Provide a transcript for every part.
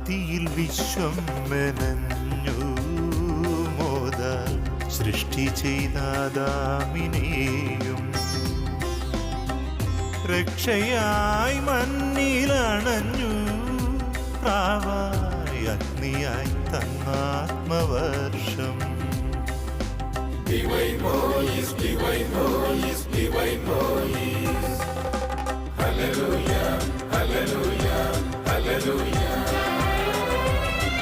ആദിയിൽ വിശ്വം മെനഞ്ഞു മോദ സൃഷ്ടി ചെയ്താദാമിനെയും രക്ഷയായി മണ്ണിലണഞ്ഞു പ്രാവായി അഗ്നിയായി തന്നാത്മവർഷം.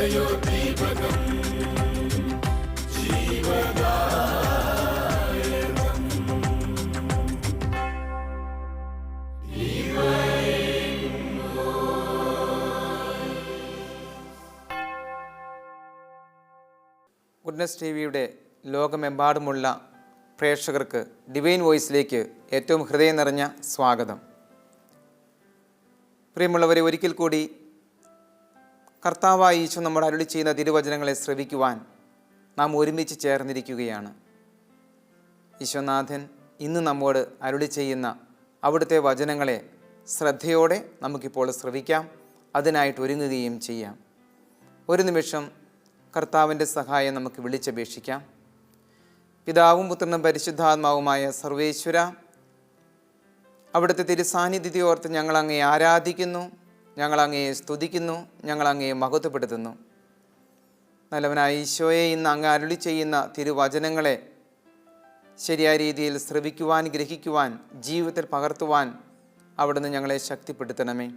Goodness T വിയുടെ ലോകമെമ്പാടുമുള്ള പ്രേക്ഷകർക്ക് ഡിവൈൻ വോയിസിലേക്ക് ഏറ്റവും ഹൃദയം നിറഞ്ഞ സ്വാഗതം. പ്രിയമുള്ളവരെ ഒരിക്കൽ കൂടി കർത്താവായ ഈശോ നമ്മൾ അരുളി ചെയ്യുന്ന തിരുവചനങ്ങളെ ശ്രവിക്കുവാൻ നാം ഒരുമിച്ച് ചേർന്നിരിക്കുകയാണ്. ഈശോനാഥൻ ഇന്ന് നമ്മോട് അരുളി ചെയ്യുന്ന അവിടുത്തെ വചനങ്ങളെ ശ്രദ്ധയോടെ നമുക്കിപ്പോൾ ശ്രവിക്കാം അതിനായിട്ട് ഒരുങ്ങുകയും ചെയ്യാം. ഒരു നിമിഷം കർത്താവിന്റെ സഹായം നമുക്ക് വിളിച്ചപേക്ഷിക്കാം. പിതാവും പുത്രനും പരിശുദ്ധാത്മാവുമായ സർവേശ്വര അവിടുത്തെ തിരുസാന്നിധ്യത്തെ ഓർത്ത് ഞങ്ങൾ അങ്ങയെ ആരാധിക്കുന്നു. ഞങ്ങൾ അങ്ങയെ സ്തുതിക്കുന്നു ഞങ്ങൾ അങ്ങയെ മഹത്വപ്പെടുത്തുന്നു. നല്ലവനായ ഈശോയെ ഇന്ന് അങ്ങ് അരുളി ചെയ്യുന്ന തിരുവചനങ്ങളെ ശരിയായ രീതിയിൽ ശ്രവിക്കുവാൻ ഗ്രഹിക്കുവാൻ ജീവിതത്തിൽ പകർത്തുവാൻ അവിടുന്ന് ഞങ്ങളെ ശക്തിപ്പെടുത്തണമേ.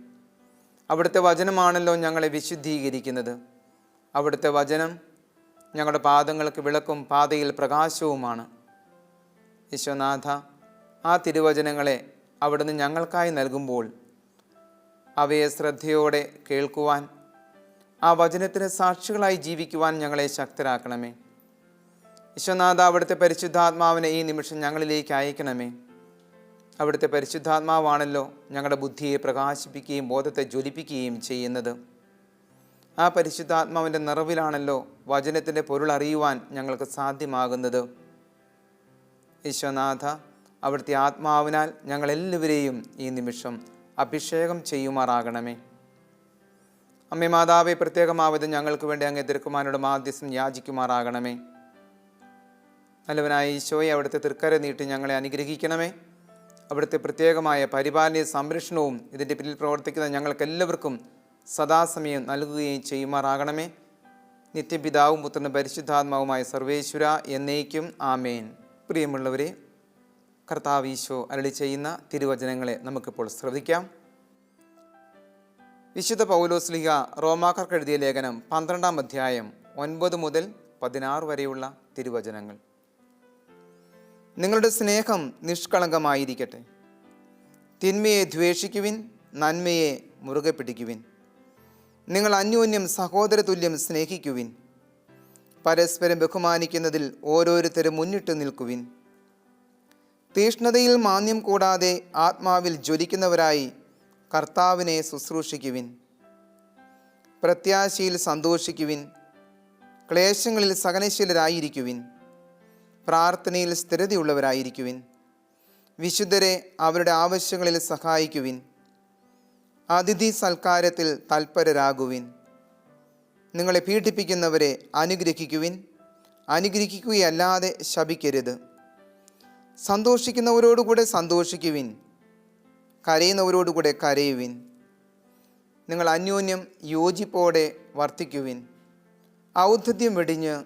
അവിടുത്തെ വചനമാണല്ലോ ഞങ്ങളെ വിശുദ്ധീകരിക്കുന്നത്. അവിടുത്തെ വചനം ഞങ്ങളുടെ പാദങ്ങൾക്ക് വിളക്കും പാതയിൽ പ്രകാശവുമാണ്. യശോനാഥ ആ തിരുവചനങ്ങളെ അവിടുന്ന് ഞങ്ങൾക്കായി നൽകുമ്പോൾ അവയെ ശ്രദ്ധയോടെ കേൾക്കുവാൻ ആ വചനത്തിന് സാക്ഷികളായി ജീവിക്കുവാൻ ഞങ്ങളെ ശക്തരാക്കണമേ. വിശ്വനാഥ അവിടുത്തെ പരിശുദ്ധാത്മാവിനെ ഈ നിമിഷം ഞങ്ങളിലേക്ക് അയക്കണമേ. അവിടുത്തെ പരിശുദ്ധാത്മാവാണല്ലോ ഞങ്ങളുടെ ബുദ്ധിയെ പ്രകാശിപ്പിക്കുകയും ബോധത്തെ ജ്വലിപ്പിക്കുകയും ചെയ്യുന്നത്. ആ പരിശുദ്ധാത്മാവിന്റെ നിറവിലാണല്ലോ വചനത്തിന്റെ പൊരുൾ അറിയുവാൻ ഞങ്ങൾക്ക് സാധ്യമാകുന്നത്. ഈശ്വനാഥ അവിടുത്തെ ആത്മാവിനാൽ ഞങ്ങളെല്ലാവരെയും ഈ നിമിഷം അഭിഷേകം ചെയ്യുമാറാകണമേ. അമ്മേ മാതാവെ പ്രത്യേകമാവത് ഞങ്ങൾക്ക് വേണ്ടി അങ്ങേ തിരുക്കുമാരോട് മാധ്യസ്ഥം യാചിക്കുമാറാകണമേ. നല്ലവനായ ഈശോയെ അവിടുത്തെ തൃക്കര നീട്ടി ഞങ്ങളെ അനുഗ്രഹിക്കണമേ. അവിടുത്തെ പ്രത്യേകമായ പരിപാലന സംരക്ഷണവും ഇതിന്റെ പിന്നിൽ പ്രവർത്തിക്കുന്ന ഞങ്ങൾക്കെല്ലാവർക്കും സദാസമയം നൽകുകയും ചെയ്യുമാറാകണമേ. നിത്യപിതാവും പുത്രനും പരിശുദ്ധാത്മാവുമായ സർവേശ്വര എന്നേക്കും ആമേൻ. പ്രിയമുള്ളവരെ കർത്താവ് ഈശോ അരളി ചെയ്യുന്ന തിരുവചനങ്ങളെ നമുക്കിപ്പോൾ ശ്രദ്ധിക്കാം. വിശുദ്ധ പൗലോസ്ലിഹ റോമാക്കർക്ക് എഴുതിയ ലേഖനം പന്ത്രണ്ടാം അധ്യായം ഒൻപത് മുതൽ പതിനാറ് വരെയുള്ള തിരുവചനങ്ങൾ. നിങ്ങളുടെ സ്നേഹം നിഷ്കളങ്കമായിരിക്കട്ടെ. തിന്മയെ ദ്വേഷിക്കുവിൻ നന്മയെ മുറുകെ പിടിക്കുവിൻ. നിങ്ങൾ അന്യോന്യം സഹോദരതുല്യം സ്നേഹിക്കുവിൻ. പരസ്പരം ബഹുമാനിക്കുന്നതിൽ ഓരോരുത്തരും മുന്നിട്ട് നിൽക്കുവിൻ. തീഷ്ണതയിൽ മാന്യം കൂടാതെ ആത്മാവിൽ ജ്വലിക്കുന്നവരായി കർത്താവിനെ ശുശ്രൂഷിക്കുവിൻ. പ്രത്യാശയിൽ സന്തോഷിക്കുവിൻ. ക്ലേശങ്ങളിൽ സഹനശീലരായിരിക്കുവിൻ. പ്രാർത്ഥനയിൽ സ്ഥിരതയുള്ളവരായിരിക്കുവിൻ. വിശുദ്ധരെ അവരുടെ ആവശ്യങ്ങളിൽ സഹായിക്കുവിൻ. അതിഥി സൽക്കാരത്തിൽ തൽപരരാകുവിൻ. നിങ്ങളെ പീഡിപ്പിക്കുന്നവരെ അനുഗ്രഹിക്കുവിൻ. അനുഗ്രഹിക്കുകയല്ലാതെ ശപിക്കരുത്. സന്തോഷിക്കുന്നവരോടുകൂടെ സന്തോഷിക്കുവിൻ. കരയുന്നവരോടുകൂടെ കരയുവിൻ. നിങ്ങൾ അന്യോന്യം യോജിപ്പോടെ വർത്തിക്കുവിൻ. ഔദ്ധത്യം വെടിഞ്ഞ്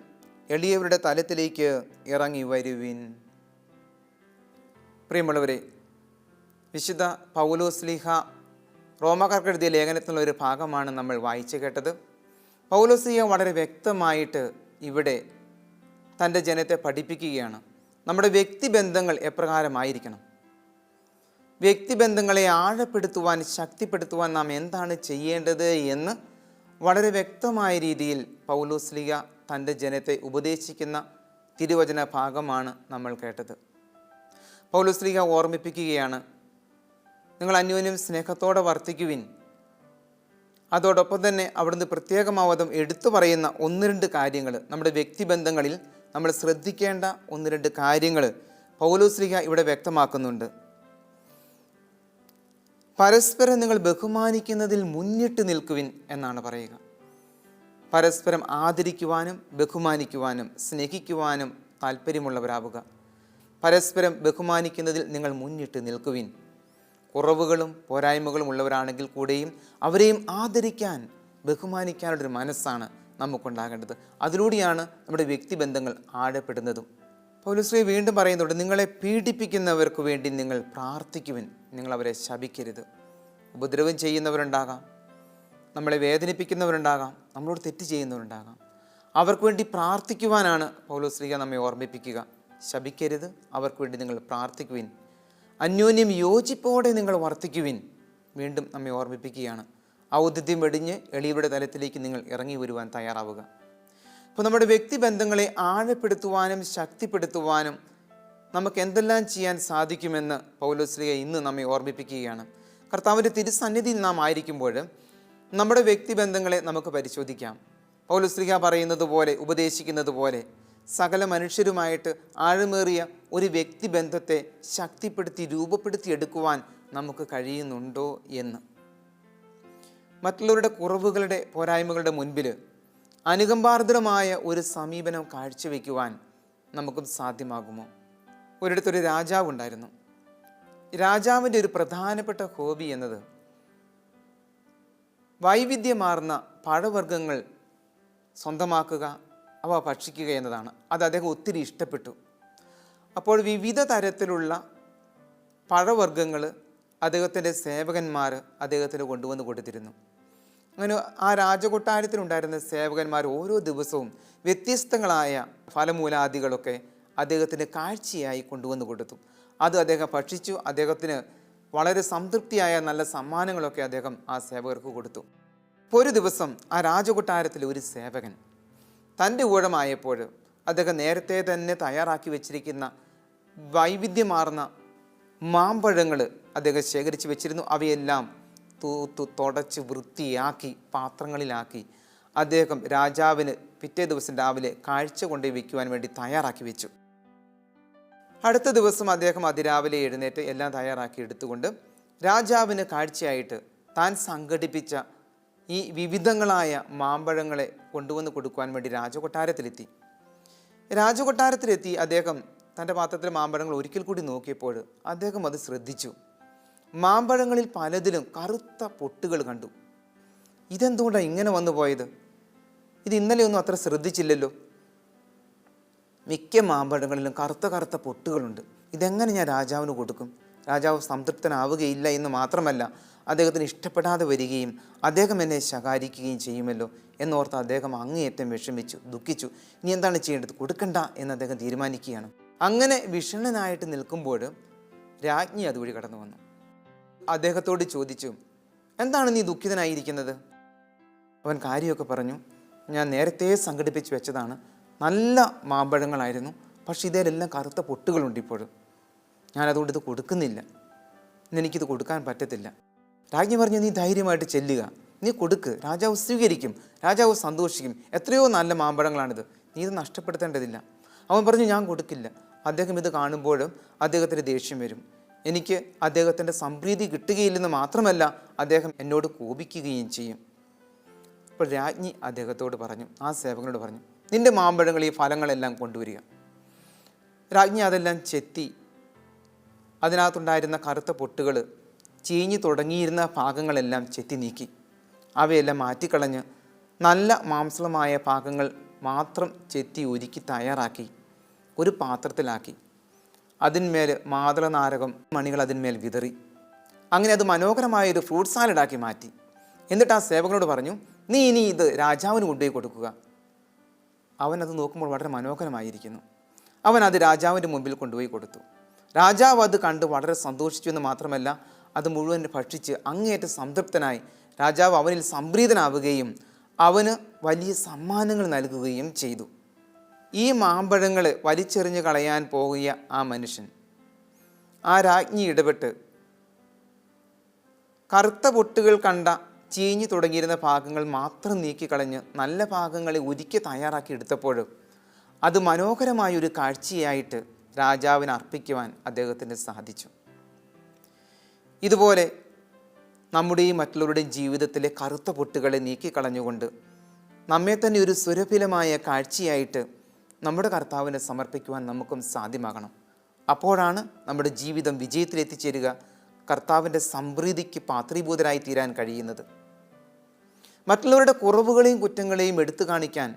എളിയവരുടെ തലത്തിലേക്ക് ഇറങ്ങി വരുവിൻ. പ്രിയമുള്ളവരെ വിശുദ്ധ പൗലോസ്ലിഹ റോമാക്കാർക്ക് എഴുതിയ ലേഖനത്തിലുള്ള ഒരു ഭാഗമാണ് നമ്മൾ വായിച്ചു കേട്ടത്. പൗലോസ്ലിഹ വളരെ വ്യക്തമായിട്ട് ഇവിടെ തന്റെ ജനത്തെ പഠിപ്പിക്കുകയാണ്. നമ്മുടെ വ്യക്തിബന്ധങ്ങൾ എപ്രകാരമായിരിക്കണം? വ്യക്തിബന്ധങ്ങളെ ആഴപ്പെടുത്തുവാൻ ശക്തിപ്പെടുത്തുവാൻ നാം എന്താണ് ചെയ്യേണ്ടത് എന്ന് വളരെ വ്യക്തമായ രീതിയിൽ പൗലോസ്ലിക തന്റെ ജനത്തെ ഉപദേശിക്കുന്ന തിരുവചന ഭാഗമാണ് നമ്മൾ കേട്ടത്. പൗലോസ്ലിക ഓർമ്മിപ്പിക്കുകയാണ് നിങ്ങൾ അന്യോന്യം സ്നേഹത്തോടെ വർത്തിക്കുവിൻ. അതോടൊപ്പം തന്നെ അവിടുന്ന് പ്രത്യേകമാവതം എടുത്തു പറയുന്ന ഒന്ന് രണ്ട് കാര്യങ്ങൾ നമ്മുടെ വ്യക്തിബന്ധങ്ങളിൽ നമ്മൾ ശ്രദ്ധിക്കേണ്ട ഒന്ന് രണ്ട് കാര്യങ്ങൾ പൗലോസ്ലിഹ ഇവിടെ വ്യക്തമാക്കുന്നുണ്ട്. പരസ്പരം നിങ്ങൾ ബഹുമാനിക്കുന്നതിൽ മുന്നിട്ട് നിൽക്കുവിൻ എന്നാണ് പറയുക. പരസ്പരം ആദരിക്കുവാനും ബഹുമാനിക്കുവാനും സ്നേഹിക്കുവാനും താല്പര്യമുള്ളവരാവുക. പരസ്പരം ബഹുമാനിക്കുന്നതിൽ നിങ്ങൾ മുന്നിട്ട് നിൽക്കുവിൻ. കുറവുകളും പോരായ്മകളും ഉള്ളവരാണെങ്കിൽ കൂടെയും അവരെയും ആദരിക്കാൻ ബഹുമാനിക്കാനുള്ളൊരു മനസ്സാണ് നമുക്കുണ്ടാകേണ്ടത്. അതിലൂടെയാണ് നമ്മുടെ വ്യക്തിബന്ധങ്ങൾ ആഴപ്പെടുന്നതും. പൗലശ്രീ വീണ്ടും പറയുന്നുണ്ട് നിങ്ങളെ പീഡിപ്പിക്കുന്നവർക്ക് വേണ്ടി നിങ്ങൾ പ്രാർത്ഥിക്കുവിൻ. നിങ്ങൾ അവരെ ശപിക്കരുത്. ഉപദ്രവം ചെയ്യുന്നവരുണ്ടാകാം. നമ്മളെ വേദനിപ്പിക്കുന്നവരുണ്ടാകാം. നമ്മളോട് തെറ്റ് ചെയ്യുന്നവരുണ്ടാകാം. അവർക്ക് വേണ്ടി പ്രാർത്ഥിക്കുവാനാണ് പൗലോസ്ലിക നമ്മെ ഓർമ്മിപ്പിക്കുക. ശപിക്കരുത്. അവർക്ക് വേണ്ടി നിങ്ങൾ പ്രാർത്ഥിക്കുവിൻ. അന്യോന്യം യോജിപ്പോടെ നിങ്ങൾ വർത്തിക്കുവിൻ. വീണ്ടും നമ്മെ ഓർമ്മിപ്പിക്കുകയാണ്. ഔദ്ധ്യം വെടിഞ്ഞ് എളിയവരുടെ തലത്തിലേക്ക് നിങ്ങൾ ഇറങ്ങി വരുവാൻ തയ്യാറാവുക. അപ്പോൾ നമ്മുടെ വ്യക്തിബന്ധങ്ങളെ ആഴപ്പെടുത്തുവാനും ശക്തിപ്പെടുത്തുവാനും നമുക്ക് എന്തെല്ലാം ചെയ്യാൻ സാധിക്കുമെന്ന് പൗലോശ്രീയെ ഇന്ന് നമ്മെ ഓർമ്മിപ്പിക്കുകയാണ്. കർത്താവിന്റെ തിരുസന്നിധിയിൽ നാം ആയിരിക്കുമ്പോൾ നമ്മുടെ വ്യക്തിബന്ധങ്ങളെ നമുക്ക് പരിശോധിക്കാം. പൗലോസ്ലിക പറയുന്നത് പോലെ ഉപദേശിക്കുന്നത് പോലെ സകല മനുഷ്യരുമായിട്ട് ആഴമേറിയ ഒരു വ്യക്തിബന്ധത്തെ ശക്തിപ്പെടുത്തി രൂപപ്പെടുത്തിയെടുക്കുവാൻ നമുക്ക് കഴിയുന്നുണ്ടോ എന്ന്. മറ്റുള്ളവരുടെ കുറവുകളുടെ പോരായ്മകളുടെ മുൻപിൽ അനുകമ്പാർദ്രമായ ഒരു സമീപനം കാഴ്ചവെക്കുവാൻ നമുക്കും സാധ്യമാകുമോ? ഒരിടത്തൊരു രാജാവ് ഉണ്ടായിരുന്നു. രാജാവിന്റെ ഒരു പ്രധാനപ്പെട്ട ഹോബി എന്നത് വൈവിധ്യമാർന്ന പഴവർഗങ്ങൾ സ്വന്തമാക്കുക അവ ഭക്ഷിക്കുക എന്നതാണ്. അത് അദ്ദേഹം ഒത്തിരി ഇഷ്ടപ്പെട്ടു. അപ്പോൾ വിവിധ തരത്തിലുള്ള പഴവർഗങ്ങൾ അദ്ദേഹത്തിന്റെ സേവകന്മാർ അദ്ദേഹത്തിന് കൊണ്ടുവന്ന് കൊടുത്തിരുന്നു. അങ്ങനെ ആ രാജകൊട്ടാരത്തിലുണ്ടായിരുന്ന സേവകന്മാർ ഓരോ ദിവസവും വ്യത്യസ്തങ്ങളായ ഫലമൂലാദികളൊക്കെ അദ്ദേഹത്തിന് കാഴ്ചയായി കൊണ്ടുവന്ന് കൊടുത്തു. അത് അദ്ദേഹം ഭക്ഷിച്ചു. അദ്ദേഹത്തിന് വളരെ സംതൃപ്തിയായ നല്ല സമ്മാനങ്ങളൊക്കെ അദ്ദേഹം ആ സേവകർക്ക് കൊടുത്തു. ഒരു ദിവസം ആ രാജകൊട്ടാരത്തിലെ ഒരു സേവകൻ തന്റെ ഊഴമായപ്പോൾ അദ്ദേഹം നേരത്തെ തന്നെ തയ്യാറാക്കി വെച്ചിരിക്കുന്ന വൈവിധ്യമാർന്ന മാമ്പഴങ്ങൾ അദ്ദേഹം ശേഖരിച്ച് വെച്ചിരുന്നു. അവയെല്ലാം തൂത്തു തുടച്ച് വൃത്തിയാക്കി പാത്രങ്ങളിലാക്കി. അദ്ദേഹം രാജാവിന് പിറ്റേ ദിവസം രാവിലെ കാഴ്ച കൊണ്ടേ വയ്ക്കുവാൻ വേണ്ടി തയ്യാറാക്കി വെച്ചു. അടുത്ത ദിവസം അദ്ദേഹം അതിരാവിലെ എഴുന്നേറ്റ് എല്ലാം തയ്യാറാക്കി എടുത്തുകൊണ്ട് രാജാവിന് കാഴ്ചയായിട്ട് താൻ സംഘടിപ്പിച്ച ഈ വിവിധങ്ങളായ മാമ്പഴങ്ങളെ കൊണ്ടുവന്ന് കൊടുക്കുവാൻ വേണ്ടി രാജകൊട്ടാരത്തിലെത്തി. രാജകൊട്ടാരത്തിലെത്തി അദ്ദേഹം തന്റെ പാത്രത്തിലെ മാമ്പഴങ്ങൾ ഒരിക്കൽ കൂടി നോക്കിയപ്പോൾ അദ്ദേഹം അത് ശ്രദ്ധിച്ചു. മാമ്പഴങ്ങളിൽ പലതിലും കറുത്ത പൊട്ടുകൾ കണ്ടു. ഇതെന്തുകൊണ്ടാണ് ഇങ്ങനെ വന്നു പോയത്? ഇത് ഇന്നലെ ഒന്നും അത്ര ശ്രദ്ധിച്ചില്ലല്ലോ. മിക്ക മാമ്പഴങ്ങളിലും കറുത്ത കറുത്ത പൊട്ടുകളുണ്ട്. ഇതെങ്ങനെ ഞാൻ രാജാവിന് കൊടുക്കും? രാജാവ് സംതൃപ്തനാവുകയില്ല എന്ന് മാത്രമല്ല അദ്ദേഹത്തിന് ഇഷ്ടപ്പെടാതെ വരികയും അദ്ദേഹം എന്നെ ശകാരിക്കുകയും ചെയ്യുമല്ലോ എന്നോർത്ത് അദ്ദേഹം അങ്ങേയറ്റം വിഷമിച്ചു ദുഃഖിച്ചു. ഇനി എന്താണ് ചെയ്യേണ്ടത്? കൊടുക്കണ്ട എന്ന് അദ്ദേഹം തീരുമാനിക്കുകയാണ്. അങ്ങനെ വിഷണനായിട്ട് നിൽക്കുമ്പോൾ രാജ്ഞി അതുവഴി കടന്നു വന്നു അദ്ദേഹത്തോട് ചോദിച്ചു എന്താണ് നീ ദുഃഖിതനായിരിക്കുന്നത്? അവൻ കാര്യമൊക്കെ പറഞ്ഞു. ഞാൻ നേരത്തെ സംഘടിപ്പിച്ച് വെച്ചതാണ്. നല്ല മാമ്പഴങ്ങളായിരുന്നു. പക്ഷേ ഇതിലെല്ലാം കറുത്ത പൊട്ടുകളുണ്ട് ഇപ്പോഴും. ഞാനതുകൊണ്ട് ഇത് കൊടുക്കുന്നില്ല. എനിക്കിത് കൊടുക്കാൻ പറ്റത്തില്ല. രാജ്ഞി പറഞ്ഞു നീ ധൈര്യമായിട്ട് ചെല്ലുക. നീ കൊടുക്ക്. രാജാവ് സ്വീകരിക്കും. രാജാവ് സന്തോഷിക്കും. എത്രയോ നല്ല മാമ്പഴങ്ങളാണിത്. നീ ഇത് നഷ്ടപ്പെടുത്തേണ്ടതില്ല. അവൻ പറഞ്ഞു ഞാൻ കൊടുക്കില്ല. അദ്ദേഹം ഇത് കാണുമ്പോഴും അദ്ദേഹത്തിന് ദേഷ്യം വരും. എനിക്ക് അദ്ദേഹത്തിന്റെ സംപ്രീതി കിട്ടുകയില്ലെന്ന് മാത്രമല്ല അദ്ദേഹം എന്നോട് കോപിക്കുകയും ചെയ്യും. അപ്പോൾ രാജ്ഞി അദ്ദേഹത്തോട് പറഞ്ഞു ആ സേവകനോട് പറഞ്ഞു നിന്റെ മാമ്പഴങ്ങൾ ഈ ഫലങ്ങളെല്ലാം കൊണ്ടുവരിക. രാജ്ഞി അതെല്ലാം ചെത്തി അതിനകത്തുണ്ടായിരുന്ന കറുത്ത പൊട്ടുകൾ ചീഞ്ഞു തുടങ്ങിയിരുന്ന ഭാഗങ്ങളെല്ലാം ചെത്തി നീക്കി. അവയെല്ലാം മാറ്റിക്കളഞ്ഞ് നല്ല മാംസളമായ ഭാഗങ്ങൾ മാത്രം ചെത്തി ഒരുക്കി തയ്യാറാക്കി ഒരു പാത്രത്തിലാക്കി. അതിന്മേൽ മാതളനാരകം മണികൾ അതിന്മേൽ വിതറി. അങ്ങനെ അത് മനോഹരമായ ഒരു ഫ്രൂട്ട് സാലഡാക്കി മാറ്റി. എന്നിട്ട് ആ സേവകനോട് പറഞ്ഞു നീ ഇനി ഇത് രാജാവിന് കൊണ്ടുപോയി കൊടുക്കുക. അവൻ അത് നോക്കുമ്പോൾ വളരെ മനോഹരമായിരിക്കുന്നു. അവൻ അത് രാജാവിന്റെ മുമ്പിൽ കൊണ്ടുപോയി കൊടുത്തു. രാജാവ് അത് കണ്ട് വളരെ സന്തോഷിച്ചു എന്ന് മാത്രമല്ല അത് മുഴുവൻ ഭക്ഷിച്ച് അങ്ങേയറ്റം സംതൃപ്തനായി രാജാവ് അവനിൽ സംപ്രീതനാവുകയും അവന് വലിയ സമ്മാനങ്ങൾ നൽകുകയും ചെയ്തു. ഈ മാമ്പഴങ്ങൾ വലിച്ചെറിഞ്ഞ് കളയാൻ പോകുക ആ മനുഷ്യൻ. ആ രാജ്ഞി ഇടപെട്ട് കറുത്ത പൊട്ടുകൾ കണ്ട ചീഞ്ഞു തുടങ്ങിയിരുന്ന ഭാഗങ്ങൾ മാത്രം നീക്കിക്കളഞ്ഞ് നല്ല ഭാഗങ്ങളെ ഒരുക്കി തയ്യാറാക്കി എടുത്തപ്പോൾ അത് മനോഹരമായൊരു കാഴ്ചയായിട്ട് രാജാവിന് അർപ്പിക്കുവാൻ അദ്ദേഹത്തിന് സാധിച്ചു. ഇതുപോലെ നമ്മുടെയും മറ്റുള്ളവരുടെയും ജീവിതത്തിലെ കറുത്ത പൊട്ടുകളെ നീക്കിക്കളഞ്ഞുകൊണ്ട് നമ്മെ തന്നെ ഒരു സുരഭിലമായ കാഴ്ചയായിട്ട് നമ്മുടെ കർത്താവിനെ സമർപ്പിക്കുവാൻ നമുക്കും സാധ്യമാകണം. അപ്പോഴാണ് നമ്മുടെ ജീവിതം വിജയത്തിലെത്തിച്ചേരുക കർത്താവിന്റെ സംപ്രീതിക്ക് പാത്രീഭൂതരായി തീരാൻ കഴിയുന്നത്. മറ്റുള്ളവരുടെ കുറവുകളെയും കുറ്റങ്ങളെയും എടുത്തു കാണിക്കാൻ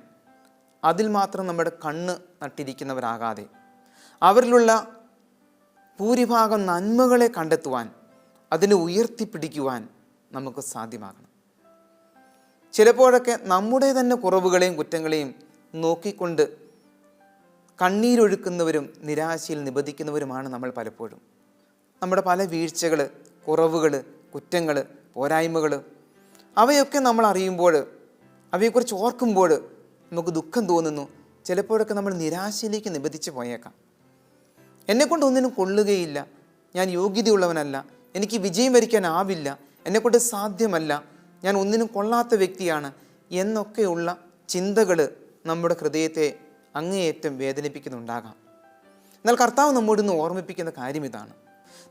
അതിൽ മാത്രം നമ്മുടെ കണ്ണ് നട്ടിരിക്കുന്നവരാകാതെ അവരിലുള്ള ഭൂരിഭാഗം നന്മകളെ കണ്ടെത്തുവാൻ അതിനെ ഉയർത്തിപ്പിടിക്കുവാൻ നമുക്ക് സാധ്യമാകണം. ചിലപ്പോഴൊക്കെ നമ്മുടെ തന്നെ കുറവുകളെയും കുറ്റങ്ങളെയും നോക്കിക്കൊണ്ട് കണ്ണീരൊഴുക്കുന്നവരും നിരാശയിൽ നിബന്ധിക്കുന്നവരുമാണ് നമ്മൾ പലപ്പോഴും. നമ്മുടെ പല വീഴ്ചകൾ കുറവുകൾ കുറ്റങ്ങൾ പോരായ്മകൾ അവയൊക്കെ നമ്മൾ അറിയുമ്പോൾ അവയെക്കുറിച്ച് ഓർക്കുമ്പോൾ നമുക്ക് ദുഃഖം തോന്നുന്നു. ചിലപ്പോഴൊക്കെ നമ്മൾ നിരാശയിലേക്ക് നിബന്ധിച്ച് പോയേക്കാം. എന്നെക്കൊണ്ട് ഒന്നിനും കൊള്ളുകയില്ല. ഞാൻ യോഗ്യതയുള്ളവനല്ല. എനിക്ക് വിജയം വരിക്കാനാവില്ല എന്നെക്കൊണ്ട് സാധ്യമല്ല. ഞാൻ ഒന്നിനും കൊള്ളാത്ത വ്യക്തിയാണ് എന്നൊക്കെയുള്ള ചിന്തകൾ നമ്മുടെ ഹൃദയത്തെ അങ്ങേയറ്റം വേദനിപ്പിക്കുന്നുണ്ടാകാം. എന്നാൽ കർത്താവ് നമ്മോട് ഇന്ന് ഓർമ്മിപ്പിക്കുന്ന കാര്യം ഇതാണ്.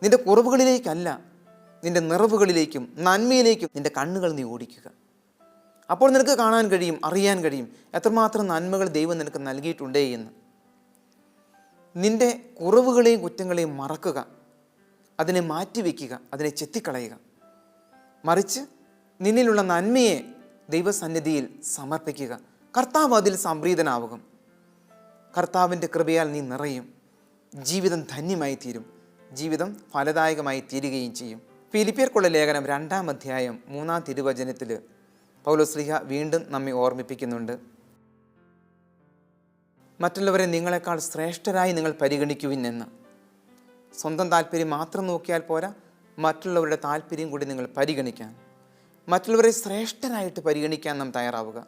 നിന്റെ കുറവുകളിലേക്കല്ല നിന്റെ നിറവുകളിലേക്കും നന്മയിലേക്കും നിന്റെ കണ്ണുകൾ നീ ഓടിക്കുക. അപ്പോൾ നിനക്ക് കാണാൻ കഴിയും അറിയാൻ കഴിയും എത്രമാത്രം നന്മകൾ ദൈവം നിനക്ക് നൽകിയിട്ടുണ്ടേ എന്ന്. നിന്റെ കുറവുകളെയും കുറ്റങ്ങളെയും മറക്കുക അതിനെ മാറ്റിവെക്കുക അതിനെ ചെത്തിക്കളയുക. മറിച്ച് നിന്നിലുള്ള നന്മയെ ദൈവസന്നിധിയിൽ സമർപ്പിക്കുക. കർത്താവ് അതിൽ സംപ്രീതനാവുക. കർത്താവിന്റെ കൃപയാൽ നീ നിറയും. ജീവിതം ധന്യമായി തീരും. ജീവിതം ഫലദായകമായി തീരുകയും ചെയ്യും. ഫിലിപ്പിയർക്കുള്ള ലേഖനം രണ്ടാം അധ്യായം മൂന്നാം തിരുവചനത്തിൽ പൗലോസ്ലിഹ വീണ്ടും നമ്മെ ഓർമ്മിപ്പിക്കുന്നുണ്ട്. മറ്റുള്ളവരെ നിങ്ങളെക്കാൾ ശ്രേഷ്ഠരായി നിങ്ങൾ പരിഗണിക്കുവിൻ എന്ന്. സ്വന്തം താല്പര്യം മാത്രം നോക്കിയാൽ പോരാ മറ്റുള്ളവരുടെ താല്പര്യം കൂടി നിങ്ങൾ പരിഗണിക്കാൻ. മറ്റുള്ളവരെ ശ്രേഷ്ഠരായിട്ട് പരിഗണിക്കാൻ നാം തയ്യാറാവുക.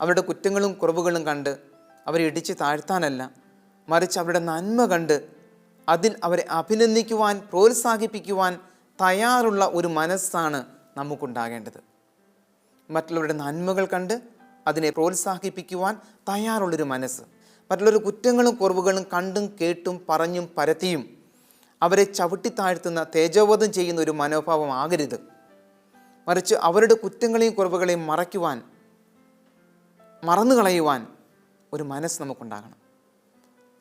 അവരുടെ കുറ്റങ്ങളും കുറവുകളും കണ്ട് അവരെ ഇടിച്ച് താഴ്ത്താനല്ല. മറിച്ച് അവരുടെ നന്മ കണ്ട് അതിൽ അവരെ അഭിനന്ദിക്കുവാൻ പ്രോത്സാഹിപ്പിക്കുവാൻ തയ്യാറുള്ള ഒരു മനസ്സാണ് നമുക്കുണ്ടാകേണ്ടത്. മറ്റുള്ളവരുടെ നന്മകൾ കണ്ട് അതിനെ പ്രോത്സാഹിപ്പിക്കുവാൻ തയ്യാറുള്ളൊരു മനസ്സ്. മറ്റുള്ളവരുടെ കുറ്റങ്ങളും കുറവുകളും കണ്ടും കേട്ടും പറഞ്ഞും പരത്തിയും അവരെ ചവിട്ടി താഴ്ത്തുന്ന തേജോവധം ചെയ്യുന്ന ഒരു മനോഭാവം ആകരുത്. മറിച്ച് അവരുടെ കുറ്റങ്ങളെയും കുറവുകളെയും മറയ്ക്കുവാൻ മറന്നു കളയുവാൻ ഒരു മനസ്സ് നമുക്കുണ്ടാകണം.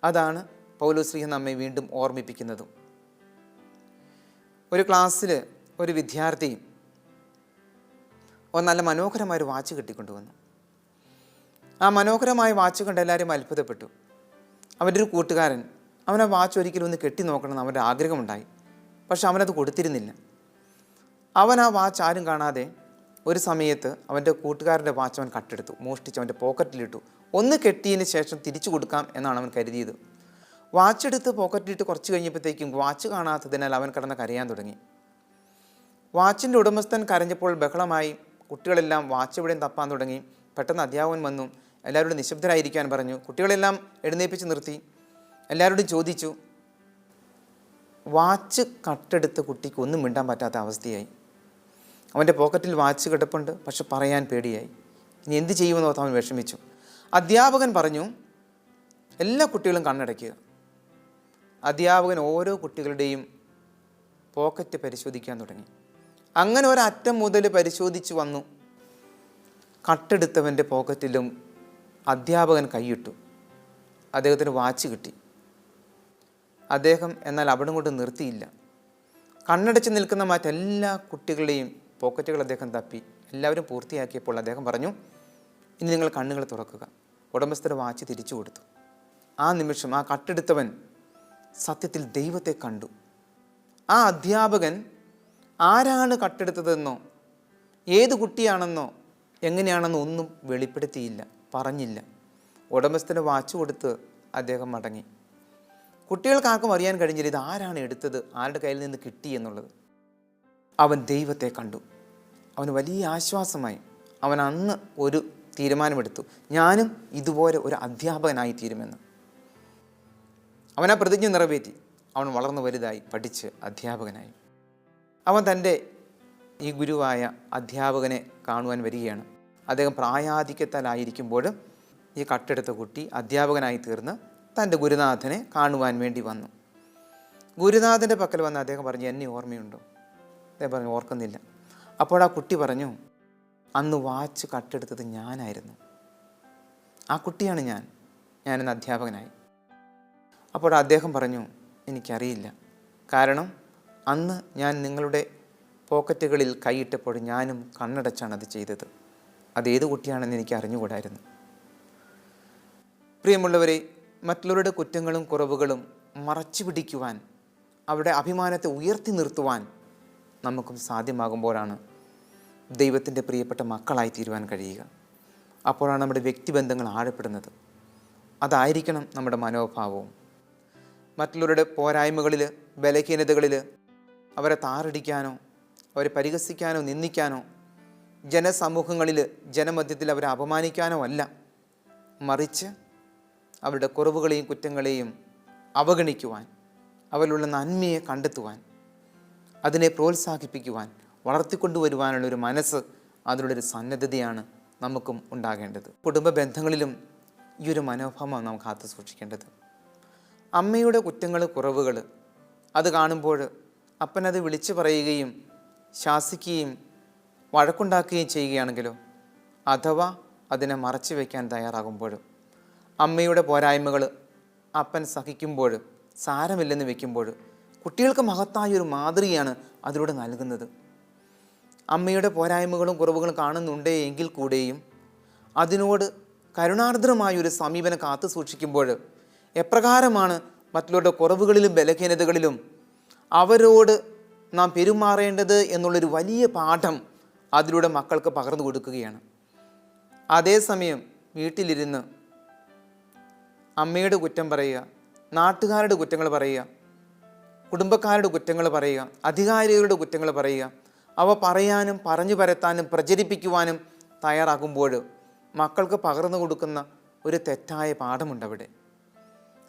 അതാണ് പൗലോശ്രീഹ നമ്മെ വീണ്ടും ഓർമ്മിപ്പിക്കുന്നതും. ഒരു ക്ലാസ്സിൽ ഒരു വിദ്യാർത്ഥി ഒരു നല്ല മനോഹരമായ ഒരു വാച്ച് കെട്ടിക്കൊണ്ടുവന്നു. ആ മനോഹരമായ വാച്ച് കണ്ട് എല്ലാവരും അത്ഭുതപ്പെട്ടു. അവന്റെ ഒരു കൂട്ടുകാരൻ അവനെ വാച്ച് ഒരിക്കലും ഒന്ന് കെട്ടി നോക്കണമെന്ന് അവന്റെ ആഗ്രഹമുണ്ടായി. പക്ഷെ അവനത് കൊടുത്തിരുന്നില്ല. അവൻ ആ വാച്ച് ആരും കാണാതെ ഒരു സമയത്ത് അവന്റെ കൂട്ടുകാരന്റെ വാച്ച് അവൻ കട്ടെടുത്തു മോഷ്ടിച്ച് അവന്റെ പോക്കറ്റിലിട്ടു. ഒന്ന് കെട്ടിയതിന് ശേഷം തിരിച്ചു കൊടുക്കാം എന്നാണ് അവൻ കരുതിയത്. വാച്ച് എടുത്ത് പോക്കറ്റിലിട്ട് കുറച്ച് കഴിഞ്ഞപ്പോഴത്തേക്കും വാച്ച് കാണാത്തതിനാൽ അവൻ കിടന്ന് കരയാൻ തുടങ്ങി. വാച്ചിന്റെ ഉടമസ്ഥൻ കരഞ്ഞപ്പോൾ ബഹളമായി. കുട്ടികളെല്ലാം വാച്ച് എവിടെയും തപ്പാൻ തുടങ്ങി. പെട്ടെന്ന് അധ്യാപകൻ വന്നു. എല്ലാവരോടും നിശബ്ദരായിരിക്കാൻ പറഞ്ഞു. കുട്ടികളെല്ലാം എഴുന്നേപ്പിച്ച് നിർത്തി. എല്ലാവരോടും ചോദിച്ചു വാച്ച് കട്ടെടുത്ത കുട്ടിക്ക് ഒന്നും മിണ്ടാൻ പറ്റാത്ത അവസ്ഥയായി. അവന്റെ പോക്കറ്റിൽ വാച്ച് കിടപ്പുണ്ട്. പക്ഷെ പറയാൻ പേടിയായി. ഇനി എന്ത് ചെയ്യുമെന്നോർത്ത് അവൻ വിഷമിച്ചു. അധ്യാപകൻ പറഞ്ഞു എല്ലാ കുട്ടികളും കണ്ണടയ്ക്കുക. അധ്യാപകൻ ഓരോ കുട്ടികളുടെയും പോക്കറ്റ് പരിശോധിക്കാൻ തുടങ്ങി. അങ്ങനെ ഒരറ്റം മുതൽ പരിശോധിച്ച് വന്നു. കട്ടെടുത്തവന്റെ പോക്കറ്റിലും അധ്യാപകൻ കൈയിട്ടു. അദ്ദേഹത്തിന് വാച്ച് കിട്ടി. അദ്ദേഹം എന്നാൽ അവിടെ കൊണ്ട് നിർത്തിയില്ല. കണ്ണടച്ച് നിൽക്കുന്ന മറ്റെല്ലാ കുട്ടികളുടെയും പോക്കറ്റുകൾ അദ്ദേഹം തപ്പി. എല്ലാവരും പൂർത്തിയാക്കിയപ്പോൾ അദ്ദേഹം പറഞ്ഞു ഇനി നിങ്ങൾ കണ്ണുകൾ തുറക്കുക. ഉടമസ്ഥരെ വാച്ച് തിരിച്ചു കൊടുത്തു. ആ നിമിഷം ആ കട്ടെടുത്തവൻ സത്യത്തിൽ ദൈവത്തെ കണ്ടു. ആ അധ്യാപകൻ ആരാണ് കട്ടെടുത്തതെന്നോ ഏത് കുട്ടിയാണെന്നോ എങ്ങനെയാണെന്നോ ഒന്നും വെളിപ്പെടുത്തിയില്ല പറഞ്ഞില്ല. ഉടമസ്ഥന് വാച്ച് കൊടുത്ത് അദ്ദേഹം മടങ്ങി. കുട്ടികൾക്കാർക്കും അറിയാൻ കഴിഞ്ഞില്ല ഇത് ആരാണ് എടുത്തത് ആരുടെ കയ്യിൽ നിന്ന് കിട്ടി എന്നുള്ളത്. അവൻ ദൈവത്തെ കണ്ടു. അവന് വലിയ ആശ്വാസമായി. അവൻ അന്ന് ഒരു തീരുമാനമെടുത്തു. ഞാനും ഇതുപോലെ ഒരു അധ്യാപകനായി തീരുമെന്ന്. അവൻ ആ പ്രതിജ്ഞ നിറവേറ്റി. അവൻ വളർന്നു വലുതായി പഠിച്ച് അധ്യാപകനായി. അവൻ തന്റെ ഈ ഗുരുവായ അധ്യാപകനെ കാണുവാൻ വരികയാണ്. അദ്ദേഹം പ്രായാധിക്യത്താലായിരിക്കുമ്പോൾ ഈ കട്ടെടുത്ത കുട്ടി അധ്യാപകനായി തീർന്ന് തന്റെ ഗുരുനാഥനെ കാണുവാൻ വേണ്ടി വന്നു. ഗുരുനാഥന്റെ പക്കൽ വന്ന് അദ്ദേഹം പറഞ്ഞു എന്നെ ഓർമ്മയുണ്ടോ? അദ്ദേഹം പറഞ്ഞു ഓർക്കുന്നില്ല. അപ്പോൾ ആ കുട്ടി പറഞ്ഞു അന്ന് വാച്ച് കട്ടെടുത്തത് ഞാനായിരുന്നു. ആ കുട്ടിയാണ് ഞാൻ. ഞാനിന്ന് അധ്യാപകനായി. അപ്പോൾ അദ്ദേഹം പറഞ്ഞു എനിക്കറിയില്ല. കാരണം അന്ന് ഞാൻ നിങ്ങളുടെ പോക്കറ്റുകളിൽ കൈയിട്ടപ്പോൾ ഞാനും കണ്ണടച്ചാണ് അത് ചെയ്തത്. അതേത് കുട്ടിയാണെന്ന് എനിക്ക് അറിഞ്ഞുകൂടായിരുന്നു. പ്രിയമുള്ളവരെ മറ്റുള്ളവരുടെ കുറ്റങ്ങളും കുറവുകളും മറച്ചു പിടിക്കുവാൻ അവരുടെ അഭിമാനത്തെ ഉയർത്തി നിർത്തുവാൻ നമുക്കും സാധ്യമാകുമ്പോഴാണ് ദൈവത്തിന്റെ പ്രിയപ്പെട്ട മക്കളായി തീരുവാൻ കഴിയുക. അപ്പോഴാണ് നമ്മുടെ വ്യക്തിബന്ധങ്ങൾ ആഴപ്പെടുന്നത്. അതായിരിക്കണം നമ്മുടെ മനോഭാവവും. മറ്റുള്ളവരുടെ പോരായ്മകളിൽ ബലഹീനതകളിൽ അവരെ താറടിക്കാനോ അവരെ പരിഹസിക്കാനോ നിന്ദിക്കാനോ ജനസമൂഹങ്ങളിൽ ജനമധ്യത്തിൽ അവരെ അപമാനിക്കാനോ അല്ല. മറിച്ച് അവരുടെ കുറവുകളെയും കുറ്റങ്ങളെയും അവഗണിക്കുവാൻ അവരിലുള്ള നന്മയെ കണ്ടെത്തുവാൻ അതിനെ പ്രോത്സാഹിപ്പിക്കുവാൻ വളർത്തിക്കൊണ്ടുവരുവാനുള്ള ഒരു മനസ്സ് അതിനുള്ളൊരു സന്നദ്ധതയാണ് നമുക്കും ഉണ്ടാകേണ്ടത്. കുടുംബ ബന്ധങ്ങളിലും ഈ ഒരു മനോഭാവമാണ് നാം കാത്തു സൂക്ഷിക്കേണ്ടത്. അമ്മയുടെ കുറ്റങ്ങൾ കുറവുകൾ അത് കാണുമ്പോൾ അപ്പനത് വിളിച്ചു പറയുകയും ശാസിക്കുകയും വഴക്കുണ്ടാക്കുകയും ചെയ്യുകയാണെങ്കിലോ അഥവാ അതിനെ മറച്ചു വയ്ക്കാൻ തയ്യാറാകുമ്പോൾ അമ്മയുടെ പോരായ്മകൾ അപ്പൻ സഹിക്കുമ്പോൾ സാരമില്ലെന്ന് വെക്കുമ്പോൾ കുട്ടികൾക്ക് മഹത്തായ ഒരു മാതൃകയാണ് അതിലൂടെ നൽകുന്നത്. അമ്മയുടെ പോരായ്മകളും കുറവുകളും കാണുന്നുണ്ടേ എങ്കിൽ കൂടെയും. അതിനോട് കരുണാർദ്രമായൊരു സമീപനം കാത്തു സൂക്ഷിക്കുമ്പോൾ എപ്രകാരമാണ് മറ്റുള്ളവരുടെ കുറവുകളിലും ബലഹീനതകളിലും അവരോട് നാം പെരുമാറേണ്ടത് എന്നുള്ളൊരു വലിയ പാഠം അതിലൂടെ മക്കൾക്ക് പകർന്നു കൊടുക്കുകയാണ്. അതേസമയം വീട്ടിലിരുന്ന് അമ്മയുടെ കുറ്റം പറയുക നാട്ടുകാരുടെ കുറ്റങ്ങൾ പറയുക കുടുംബക്കാരുടെ കുറ്റങ്ങൾ പറയുക അധികാരികളുടെ കുറ്റങ്ങൾ പറയുക അവ പറയാനും പറഞ്ഞു പരത്താനും പ്രചരിപ്പിക്കുവാനും തയ്യാറാകുമ്പോൾ മക്കൾക്ക് പകർന്നു കൊടുക്കുന്ന ഒരു തെറ്റായ പാഠമുണ്ട് അവിടെ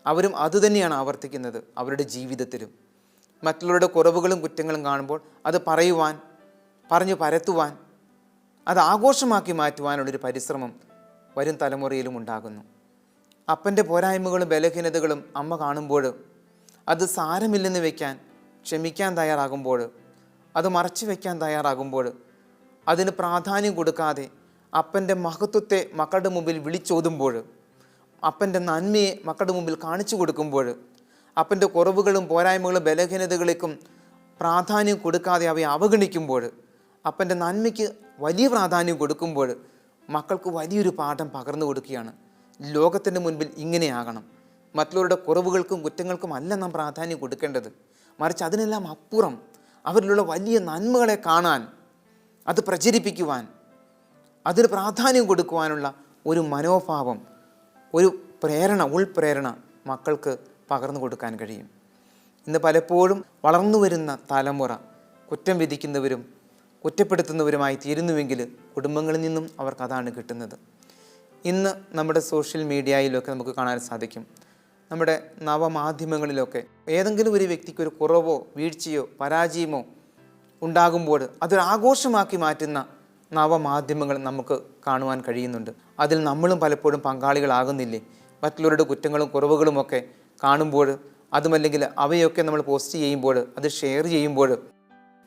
അവരും അതുതന്നെയാണ് ആവർത്തിക്കുന്നത് അവരുടെ ജീവിതത്തിലും. മറ്റുള്ളവരുടെ കുറവുകളും കുറ്റങ്ങളും കാണുമ്പോൾ അത് പറയുവാൻ പറഞ്ഞു പരത്തുവാൻ അത് ആഘോഷമാക്കി മാറ്റുവാനുള്ളൊരു പരിശ്രമം വരും തലമുറയിലും ഉണ്ടാകുന്നു. അപ്പന്റെ പോരായ്മകളും ബലഹീനതകളും അമ്മ കാണുമ്പോൾ അത് സാരമില്ലെന്ന് വയ്ക്കാൻ ക്ഷമിക്കാൻ തയ്യാറാകുമ്പോൾ അത് മറച്ചു വയ്ക്കാൻ തയ്യാറാകുമ്പോൾ അതിന് പ്രാധാന്യം കൊടുക്കാതെ അപ്പന്റെ മഹത്വത്തെ മക്കളുടെ മുമ്പിൽ വിളിച്ചോതുമ്പോൾ അപ്പന്റെ നന്മയെ മക്കളുടെ മുമ്പിൽ കാണിച്ചു കൊടുക്കുമ്പോൾ അപ്പന്റെ കുറവുകളും പോരായ്മകളും ബലഹീനതകളേക്കും പ്രാധാന്യം കൊടുക്കാതെ അവയെ അവഗണിക്കുമ്പോൾ അപ്പന്റെ നന്മയ്ക്ക് വലിയ പ്രാധാന്യം കൊടുക്കുമ്പോൾ മക്കൾക്ക് വലിയൊരു പാഠം പകർന്നു കൊടുക്കുകയാണ്. ലോകത്തിന്റെ മുൻപിൽ ഇങ്ങനെയാകണം. മറ്റുള്ളവരുടെ കുറവുകൾക്കും കുറ്റങ്ങൾക്കും അല്ല നാം പ്രാധാന്യം കൊടുക്കേണ്ടത്. മറിച്ച് അതിനെല്ലാം അപ്പുറം അവരിലുള്ള വലിയ നന്മകളെ കാണാൻ അത് പ്രചരിപ്പിക്കുവാൻ അതിന് പ്രാധാന്യം കൊടുക്കുവാനുള്ള ഒരു മനോഭാവം ഒരു പ്രേരണ ഉൾപ്രേരണ മക്കൾക്ക് പകർന്നു കൊടുക്കാൻ കഴിയും. ഇന്ന് പലപ്പോഴും വളർന്നു വരുന്ന തലമുറ കുറ്റം വിധിക്കുന്നവരും കുറ്റപ്പെടുത്തുന്നവരുമായി തീരുന്നുവെങ്കിൽ കുടുംബങ്ങളിൽ നിന്നും അവർക്ക് അതാണ് കിട്ടുന്നത്. ഇന്ന് നമ്മുടെ സോഷ്യൽ മീഡിയയിലൊക്കെ നമുക്ക് കാണാൻ സാധിക്കും. നമ്മുടെ നവമാധ്യമങ്ങളിലൊക്കെ ഏതെങ്കിലും ഒരു വ്യക്തിക്ക് ഒരു കുറവോ വീഴ്ചയോ പരാജയമോ ഉണ്ടാകുമ്പോൾ അതൊരു ആഘോഷമാക്കി മാറ്റുന്ന നവമാധ്യമങ്ങൾ നമുക്ക് കാണുവാൻ കഴിയുന്നുണ്ട്. അതിൽ നമ്മളും പലപ്പോഴും പങ്കാളികളാകുന്നില്ലേ? മറ്റുള്ളവരുടെ കുറ്റങ്ങളും കുറവുകളുമൊക്കെ കാണുമ്പോൾ അതുമല്ലെങ്കിൽ അവയൊക്കെ നമ്മൾ പോസ്റ്റ് ചെയ്യുമ്പോൾ അത് ഷെയർ ചെയ്യുമ്പോൾ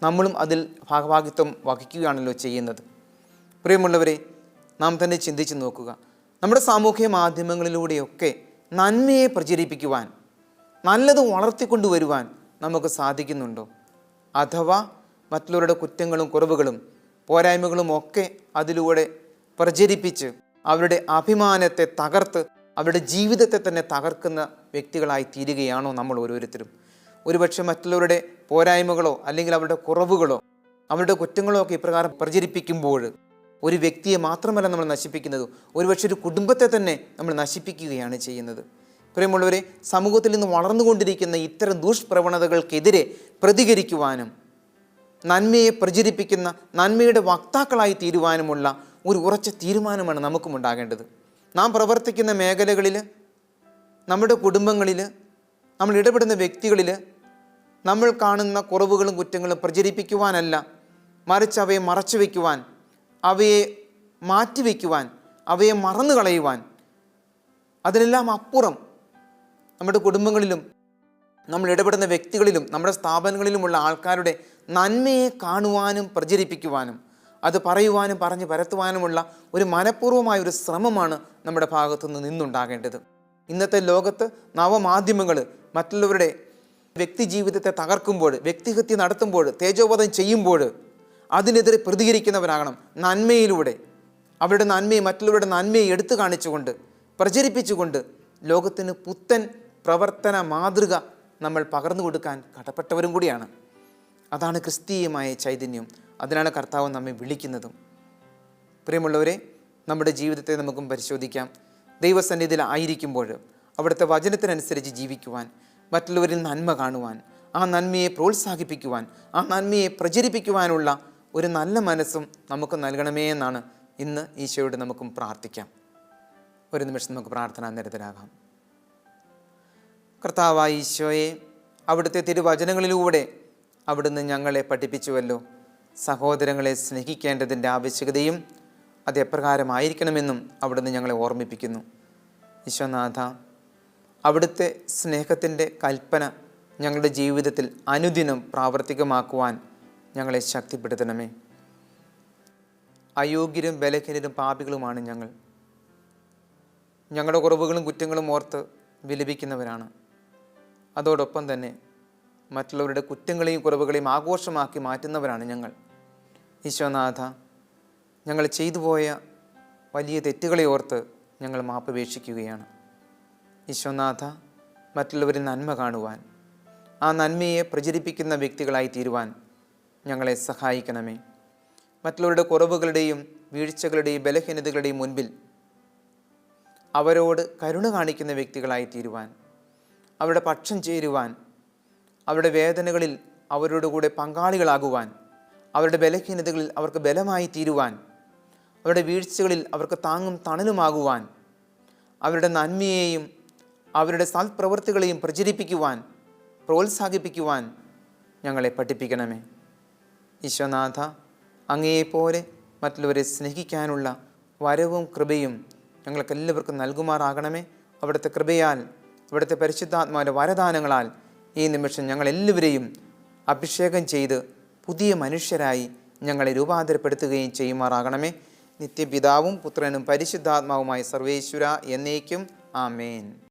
നമ്മളും അതിൽ ഭാഗഭാഗിത്വം വഹിക്കുകയാണല്ലോ ചെയ്യുന്നത്. പ്രിയമുള്ളവരെ നാം തന്നെ ചിന്തിച്ച് നോക്കുക. നമ്മുടെ സാമൂഹ്യ മാധ്യമങ്ങളിലൂടെയൊക്കെ നന്മയെ പ്രചരിപ്പിക്കുവാൻ നല്ലത് വളർത്തിക്കൊണ്ടുവരുവാൻ നമുക്ക് സാധിക്കുന്നുണ്ടോ? അഥവാ മറ്റുള്ളവരുടെ കുറ്റങ്ങളും കുറവുകളും പോരായ്മകളും ഒക്കെ അതിലൂടെ പ്രചരിപ്പിച്ച് അവരുടെ അഭിമാനത്തെ തകർത്ത് അവരുടെ ജീവിതത്തെ തന്നെ തകർക്കുന്ന വ്യക്തികളായി തീരുകയാണോ നമ്മൾ ഓരോരുത്തരും? ഒരുപക്ഷെ മറ്റുള്ളവരുടെ പോരായ്മകളോ അല്ലെങ്കിൽ അവരുടെ കുറവുകളോ അവരുടെ കുറ്റങ്ങളോ ഒക്കെ ഇപ്രകാരം പ്രചരിപ്പിക്കുമ്പോൾ ഒരു വ്യക്തിയെ മാത്രമല്ല നമ്മൾ നശിപ്പിക്കുന്നത്. ഒരുപക്ഷെ ഒരു കുടുംബത്തെ തന്നെ നമ്മൾ നശിപ്പിക്കുകയാണ് ചെയ്യുന്നത്. പ്രിയമുള്ളവരെ സമൂഹത്തിൽ നിന്ന് വളർന്നുകൊണ്ടിരിക്കുന്ന ഇത്തരം ദുഷ്പ്രവണതകൾക്കെതിരെ പ്രതികരിക്കുവാനും നന്മയെ പ്രചരിപ്പിക്കുന്ന നന്മയുടെ വക്താക്കളായി തീരുവാനുമുള്ള ഒരു ഉറച്ച തീരുമാനമാണ് നമുക്കും ഉണ്ടാകേണ്ടത്. നാം പ്രവർത്തിക്കുന്ന മേഖലകളിൽ നമ്മുടെ കുടുംബങ്ങളിൽ നമ്മൾ ഇടപെടുന്ന വ്യക്തികളിൽ നമ്മൾ കാണുന്ന കുറവുകളും കുറ്റങ്ങളും പ്രചരിപ്പിക്കുവാനല്ല മറിച്ച് അവയെ മറച്ചു വയ്ക്കുവാൻ അവയെ മാറ്റിവെക്കുവാൻ അവയെ മറന്നു കളയുവാൻ അതിനെല്ലാം അപ്പുറം നമ്മുടെ കുടുംബങ്ങളിലും നമ്മൾ ഇടപെടുന്ന വ്യക്തികളിലും നമ്മുടെ സ്ഥാപനങ്ങളിലുമുള്ള ആൾക്കാരുടെ നന്മയെ കാണുവാനും പ്രചരിപ്പിക്കുവാനും അത് പറയുവാനും പറഞ്ഞ് പരത്തുവാനുമുള്ള ഒരു മനഃപൂർവമായ ഒരു ശ്രമമാണ് നമ്മുടെ ഭാഗത്തു നിന്ന് നിന്നുണ്ടാകേണ്ടത്. ഇന്നത്തെ ലോകത്ത് നവമാധ്യമങ്ങൾ മറ്റുള്ളവരുടെ വ്യക്തി ജീവിതത്തെ തകർക്കുമ്പോൾ വ്യക്തിഹത്യ നടത്തുമ്പോൾ തേജോവധം ചെയ്യുമ്പോൾ അതിനെതിരെ പ്രതികരിക്കുന്നവരാകണം നന്മയിലൂടെ. അവരുടെ നന്മയെ മറ്റുള്ളവരുടെ നന്മയെ എടുത്തു കാണിച്ചുകൊണ്ട് പ്രചരിപ്പിച്ചുകൊണ്ട് ലോകത്തിന് പുത്തൻ പ്രവർത്തന മാതൃക നമ്മൾ പകർന്നു കൊടുക്കാൻ കടപ്പെട്ടവരും കൂടിയാണ്. അതാണ് ക്രിസ്തീയമായ ചൈതന്യം. അതിനാണ് കർത്താവ് നമ്മെ വിളിക്കുന്നതും. പ്രിയമുള്ളവരെ നമ്മുടെ ജീവിതത്തെ നമുക്കും പരിശോധിക്കാം. ദൈവസന്നിധിയിൽ ആയിരിക്കുമ്പോൾ അവിടുത്തെ വചനത്തിനനുസരിച്ച് ജീവിക്കുവാൻ മറ്റുള്ളവരിൽ നന്മ കാണുവാൻ ആ നന്മയെ പ്രോത്സാഹിപ്പിക്കുവാൻ ആ നന്മയെ പ്രചരിപ്പിക്കുവാനുള്ള ഒരു നല്ല മനസ്സും നമുക്ക് നൽകണമേ എന്നാണ് ഇന്ന് ഈശോയോട് നമുക്കും പ്രാർത്ഥിക്കാം. ഒരു നിമിഷം നമുക്ക് പ്രാർത്ഥന നിരതരാകാം. കർത്താവായ ഈശോയെ അവിടുത്തെ തിരുവചനങ്ങളിലൂടെ അവിടുന്ന് ഞങ്ങളെ പഠിപ്പിച്ചുവല്ലോ. സഹോദരങ്ങളെ സ്നേഹിക്കേണ്ടതിന്റെ ആവശ്യകതയും അത് എപ്രകാരമായിരിക്കണമെന്നും അവിടുന്ന് ഞങ്ങളെ ഓർമ്മിപ്പിക്കുന്നു. ഈശോനാഥ അവിടുത്തെ സ്നേഹത്തിന്റെ കൽപ്പന ഞങ്ങളുടെ ജീവിതത്തിൽ അനുദിനം പ്രാവർത്തികമാക്കുവാൻ ഞങ്ങളെ ശക്തിപ്പെടുത്തണമേ. അയോഗ്യരും ബലഹീനരും പാപികളുമാണ് ഞങ്ങൾ. ഞങ്ങളുടെ കുറവുകളും കുറ്റങ്ങളും ഓർത്ത് വിലപിക്കുന്നവരാണ്. അതോടൊപ്പം തന്നെ മറ്റുള്ളവരുടെ കുറ്റങ്ങളെയും കുറവുകളെയും ആഘോഷമാക്കി മാറ്റുന്നവരാണ് ഞങ്ങൾ. ഈശോനാഥ ഞങ്ങൾ ചെയ്തു പോയ വലിയ തെറ്റുകളെ ഓർത്ത് ഞങ്ങൾ മാപ്പപേക്ഷിക്കുകയാണ്. ഈശോനാഥ മറ്റുള്ളവരിൽ നന്മ കാണുവാൻ ആ നന്മയെ പ്രചരിപ്പിക്കുന്ന വ്യക്തികളായി തീരുവാൻ ഞങ്ങളെ സഹായിക്കണമേ. മറ്റുള്ളവരുടെ കുറവുകളുടെയും വീഴ്ചകളുടെയും ബലഹീനതകളുടെയും മുൻപിൽ അവരോട് കരുണ കാണിക്കുന്ന വ്യക്തികളായി തീരുവാൻ അവരുടെ പക്ഷം ചേരുവാൻ അവരുടെ വേദനകളിൽ അവരോട് കൂടെ പങ്കാളികളാകുവാൻ അവരുടെ ബലഹീനതകളിൽ അവർക്ക് ബലമായി തീരുവാൻ അവരുടെ വീഴ്ചകളിൽ അവർക്ക് താങ്ങും തണലുമാകുവാൻ അവരുടെ നന്മയെയും അവരുടെ സൽപ്രവൃത്തികളെയും പ്രചരിപ്പിക്കുവാൻ പ്രോത്സാഹിപ്പിക്കുവാൻ ഞങ്ങളെ പഠിപ്പിക്കണമേ. ഈശ്വനാഥ അങ്ങയെപ്പോലെ മറ്റുള്ളവരെ സ്നേഹിക്കാനുള്ള വരവും കൃപയും ഞങ്ങൾക്ക് എല്ലാവർക്കും നൽകുമാറാകണമേ. അവിടുത്തെ കൃപയാൽ അവിടുത്തെ പരിശുദ്ധാത്മാവിന്റെ വരദാനങ്ങളാൽ ഈ നിമിഷം ഞങ്ങളെല്ലാവരെയും അഭിഷേകം ചെയ്ത് പുതിയ മനുഷ്യരായി ഞങ്ങളെ രൂപാന്തരപ്പെടുത്തുകയും ചെയ്യുമാറാകണമേ. നിത്യപിതാവും പുത്രനും പരിശുദ്ധാത്മാവുമായ സർവേശ്വര എന്നേക്കും. ആമേൻ.